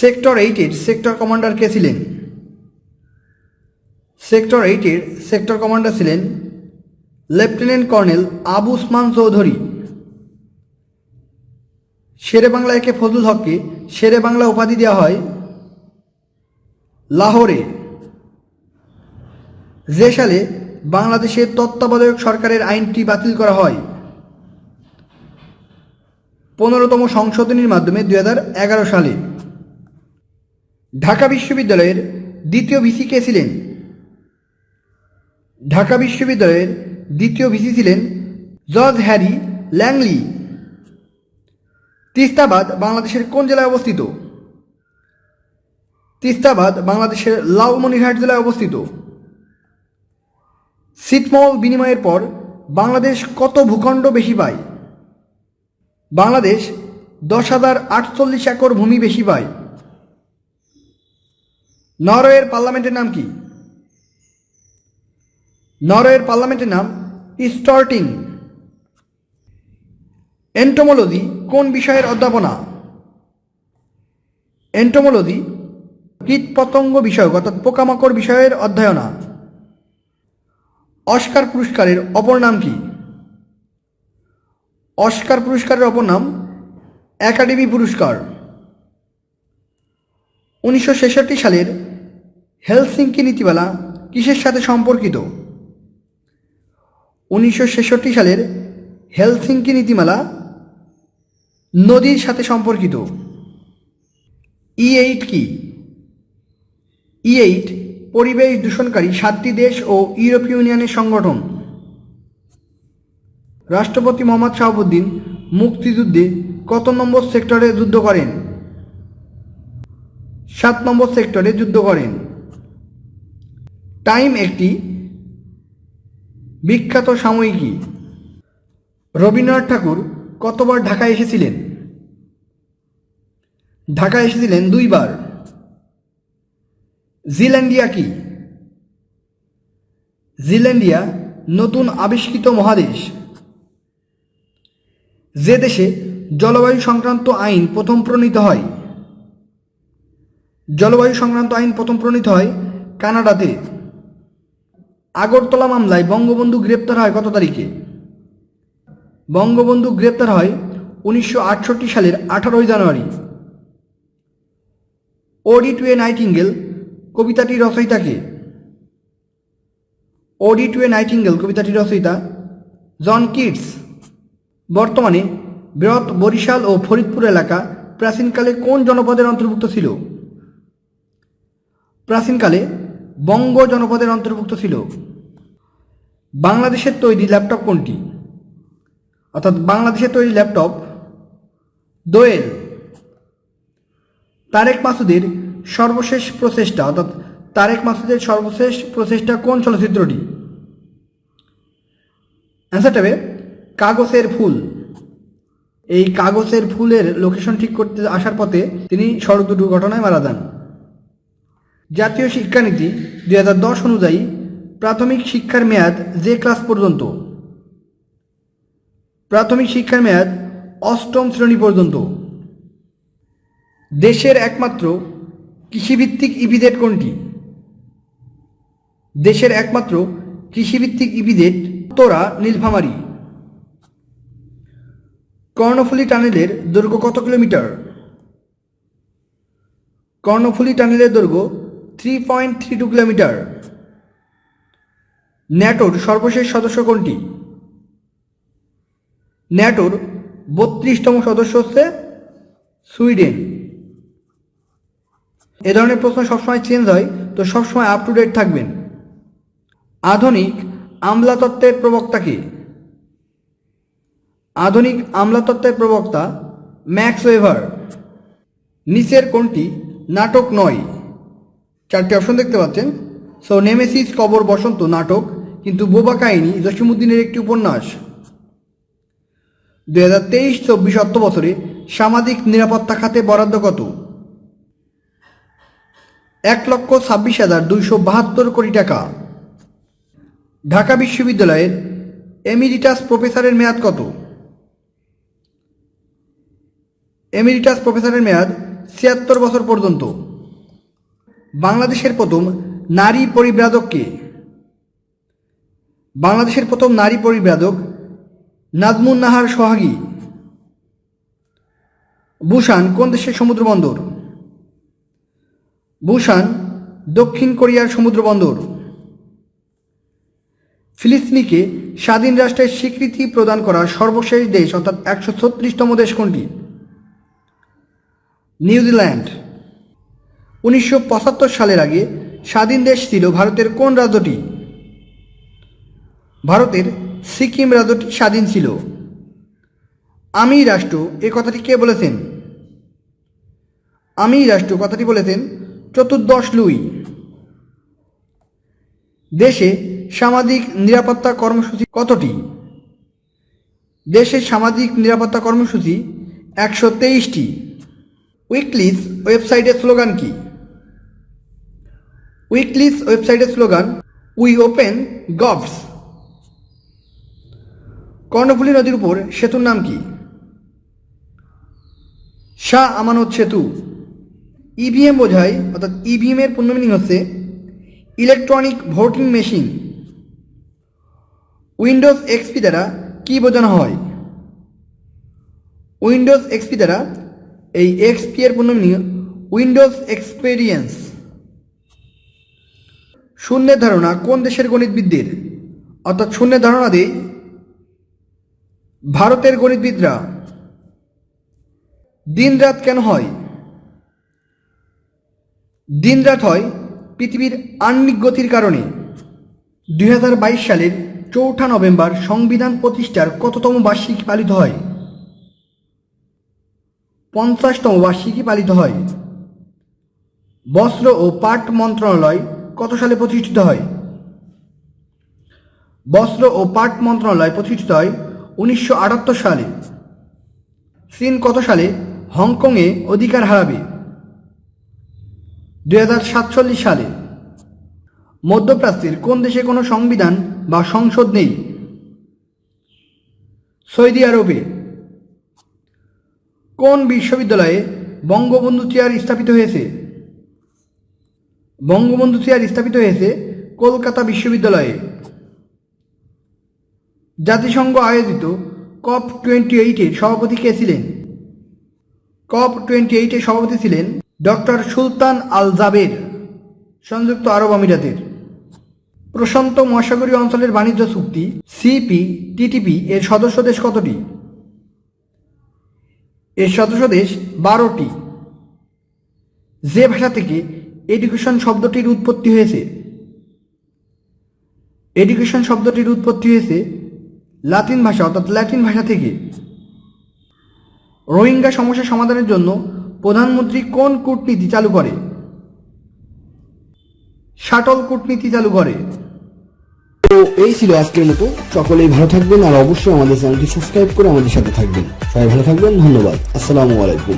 Sector এইটের sector commander কে ছিলেন? Sector এইটের সেক্টর কমান্ডার ছিলেন lieutenant colonel Abu Usman Chowdhury. Sher e Bangla A K Fazlul হককে শেরে বাংলা উপাধি দেওয়া হয়? লাহোরে। যে সালে বাংলাদেশের তত্ত্বাবধায়ক সরকারের আইনটি বাতিল করা হয়। পনেরোতম সংশোধনীর মাধ্যমে দু হাজার এগারো সালে। ঢাকা বিশ্ববিদ্যালয়ের দ্বিতীয় ভিসি কে ছিলেন? ঢাকা বিশ্ববিদ্যালয়ের দ্বিতীয় ভিসি ছিলেন জর্জ হ্যারি ল্যাংলি। তিস্তাবাদ বাংলাদেশের কোন জেলায় অবস্থিত? তিস্তাবাদ বাংলাদেশের লালমনিরহাট জেলায় অবস্থিত। ছিটমহল বিনিময়ের পর বাংলাদেশ কত ভূখণ্ড বেশি পায়? বাংলাদেশ দশ হাজার আটচল্লিশ একর ভূমি বেশি পায়। নরওয়ের পার্লামেন্টের নাম কি? নরওয়ের পার্লামেন্টের নাম স্টর্টিং। এন্টোমোলজি কোন বিষয়ের অধ্যাপনা? এন্টোমোলজি কীটপতঙ্গ বিষয়ক অর্থাৎ পোকামাকড় বিষয়ের অধ্যয়না। অস্কার পুরস্কারের অপর নাম কি? অস্কার পুরস্কারের অপর নাম একাডেমি পুরস্কার। উনিশশো ছেষট্টি সালের হেলসিঙ্কি নীতিমালা কিসের সাথে সম্পর্কিত? উনিশশো ছেষট্টি সালের হেলসিঙ্কি নীতিমালা নদীর সাথে সম্পর্কিত। ই এইট কি? ই এইট পরিবেশ দূষণকারী সাতটি দেশ ও ইউরোপীয় ইউনিয়নের সংগঠন। রাষ্ট্রপতি মোহাম্মদ শাহাবুদ্দিন মুক্তিযুদ্ধে কত নম্বর সেক্টরে যুদ্ধ করেন? সাত নম্বর সেক্টরে যুদ্ধ করেন। টাইম একটি বিখ্যাত সাময়িকী। রবীন্দ্রনাথ ঠাকুর কতবার ঢাকায় এসেছিলেন? ঢাকায় এসেছিলেন দুইবার। জিল্যান্ডিয়া কি? জিল্যান্ডিয়া নতুন আবিষ্কৃত মহাদেশ। যে দেশে জলবায়ু সংক্রান্ত আইন প্রথম প্রণীত হয়। জলবায়ু সংক্রান্ত আইন প্রথম প্রণীত হয় কানাডাতে। আগরতলা মামলায় বঙ্গবন্ধু গ্রেপ্তার হয় কত তারিখে? বঙ্গবন্ধু গ্রেপ্তার হয় উনিশশো আটষট্টি সালের আঠারোই জানুয়ারি। ওডি টু এ নাইটিঙ্গেল কবিতাটি রচয়িতাকে? ওডি টু এ নাইটিঙ্গেল কবিতাটি রচয়িতা জন কিটস। বর্তমানে বৃহৎ বরিশাল ও ফরিদপুর এলাকা প্রাচীনকালে কোন জনপদের অন্তর্ভুক্ত ছিল? প্রাচীনকালে বঙ্গ জনপদের অন্তর্ভুক্ত ছিল। বাংলাদেশের তৈরি ল্যাপটপ কোনটি? অর্থাৎ বাংলাদেশের তৈরি ল্যাপটপ দোয়েল। তারেক মাসুদের সর্বশেষ প্রচেষ্টা, অর্থাৎ তারেক মাসুদের সর্বশেষ প্রচেষ্টা কোন চলচ্চিত্রটি? অ্যান্সারটা কাগজের ফুল। এই কাগজের ফুলের লোকেশন ঠিক করতে আসার পথে তিনি সড়ক দুর্ঘটনায় মারা যান। জাতীয় শিক্ষানীতি দুই হাজার দশ অনুযায়ী প্রাথমিক শিক্ষার মেয়াদ যে ক্লাস পর্যন্ত? প্রাথমিক শিক্ষার মেয়াদ অষ্টম শ্রেণি পর্যন্ত। দেশের একমাত্র কৃষিভিত্তিক ইভিডেট কোনটি? দেশের একমাত্র কৃষিভিত্তিক ইভিডেট তোরা নীলফামারী। কর্ণফুলী টানেলের দৈর্ঘ্য কত কিলোমিটার? কর্ণফুলী টানেলের দৈর্ঘ্য three point three two kilometre ন্যাটোর সর্বশেষ সদস্য কোনটি? ন্যাটোর বত্রিশতম সদস্য হচ্ছে সুইডেন। এ ধরনের প্রশ্ন সবসময় চেঞ্জ হয়, তো সবসময় আপ টু ডেট থাকবেন। আধুনিক আমলাতত্ত্বের প্রবক্তা কে? আধুনিক আমলাতত্ত্বের প্রবক্তা ম্যাক্স ওয়েভার। নিচের কোনটি? নাটক নয়। চারটি অপশন দেখতে পাচ্ছেন। সো নেমেসিস কবর বসন্ত নাটক, কিন্তু বোবা কাহিনী জসিমুদ্দিনের একটি উপন্যাস। দুই হাজার তেইশ, চব্বিশ অর্থ বছরে সামাজিক নিরাপত্তা খাতে বরাদ্দ কত? এক লক্ষ ছাব্বিশ হাজার দুইশো বাহাত্তর কোটি টাকা। ঢাকা বিশ্ববিদ্যালয়ের এমিরিটাস প্রফেসরের মেয়াদ কত? এমিরিটাস প্রফেসরের মেয়াদ ছিয়াত্তর বছর পর্যন্ত। বাংলাদেশের প্রথম নারী পরিব্রাজক কে? বাংলাদেশের প্রথম নারী পরিব্রাজক নাজমুন নাহার সোহাগী। বুসান কোন দেশের সমুদ্র বন্দর? বুসান দক্ষিণ কোরিয়ার সমুদ্র বন্দর। ফিলিস্তিনিকে স্বাধীন রাষ্ট্রের স্বীকৃতি প্রদান করা সর্বশেষ দেশ অর্থাৎ একশো ছত্রিশতম দেশ কোনটি? নিউজিল্যান্ড। উনিশশো পঁচাত্তর সালের আগে স্বাধীন দেশ ছিল ভারতের কোন রাজ্যটি? ভারতের সিকিম রাজ্যটি স্বাধীন ছিল। আমি রাষ্ট্র এ কথাটি কে বলেছেন? আমি রাষ্ট্র কথাটি বলেছেন চতুর্দশ লুই। দেশে সামাজিক নিরাপত্তা কর্মসূচি কতটি? দেশের সামাজিক নিরাপত্তা কর্মসূচি একশো তেইশটি। উইকলিস ওয়েবসাইটের স্লোগান কি? উইকলিস ওয়েবসাইটের slogan we open govs Karnaphuli নদীর উপর সেতুর নাম কি? শাহ আমানত সেতু। ইভিএম বোঝায়, অর্থাৎ ইভিএম এর পূর্ণ মিনিং হচ্ছে electronic voting machine Windows XP দ্বারা কি বোঝানো হয়? উইন্ডোজ এক্সপি দ্বারা এই এক্সপি এর পূর্ণ মিনিং উইন্ডোজ এক্সপেরিয়েন্স শূন্যের ধারণা কোন দেশের গণিতবিদদের? অর্থাৎ শূন্যের ধারণা দেয় ভারতের গণিতবিদরা। দিনরাত কেন হয়? দিনরাত হয় পৃথিবীর আহ্নিক গতির কারণে। দু হাজার বাইশ সালের চৌঠা নভেম্বর সংবিধান প্রতিষ্ঠার কততম বার্ষিকী পালিত হয়? পঞ্চাশতম বার্ষিকী পালিত হয়। বস্ত্র ও পাট মন্ত্রণালয় কত সালে প্রতিষ্ঠিত হয়? বস্ত্র ও পাট মন্ত্রণালয় প্রতিষ্ঠিত হয় উনিশশো আটাত্তর সালে। চীন কত সালে হংকংয়ে অধিকার হারাবে? দুই হাজার সাতচল্লিশ সালে। মধ্যপ্রাচ্যের কোন দেশে কোনো সংবিধান বা সংসদ নেই? সৌদি আরবে। কোন বিশ্ববিদ্যালয়ে বঙ্গবন্ধু চেয়ার স্থাপিত হয়েছে? বঙ্গবন্ধু চেয়ার স্থাপিত হয়েছে কলকাতা বিশ্ববিদ্যালয়ে। জাতিসংঘ আয়োজিত কপ টোয়েন্টি এইটের সভাপতি কে ছিলেন? কপ টোয়েন্টি এইটের সভাপতি ছিলেন ডক্টর সুলতান আল জাবের, সংযুক্ত আরব আমিরাতের। প্রশান্ত মহাসাগরীয় অঞ্চলের বাণিজ্য চুক্তি সিপি টিটিপি এর সদস্য দেশ কতটি? এর সদস্য দেশ বারোটি। যে ভাষা থেকে এডুকেশন শব্দটির উৎপত্তি হয়েছে। এডুকেশন শব্দটির উৎপত্তি হয়েছে লাতিন ভাষা, অর্থাৎ ল্যাটিন ভাষা থেকে। রোহিঙ্গা সমস্যা সমাধানের জন্য প্রধানমন্ত্রী কোন কূটনীতি চালু করে? শাটল কূটনীতি চালু করে। তো এই ছিল আজকের মতো। সকলেই ভালো থাকবেন আর অবশ্যই আমাদের চ্যানেলটি সাবস্ক্রাইব করে আমাদের সাথে থাকবেন। সবাই ভালো থাকবেন, ধন্যবাদ। আসসালামু আলাইকুম।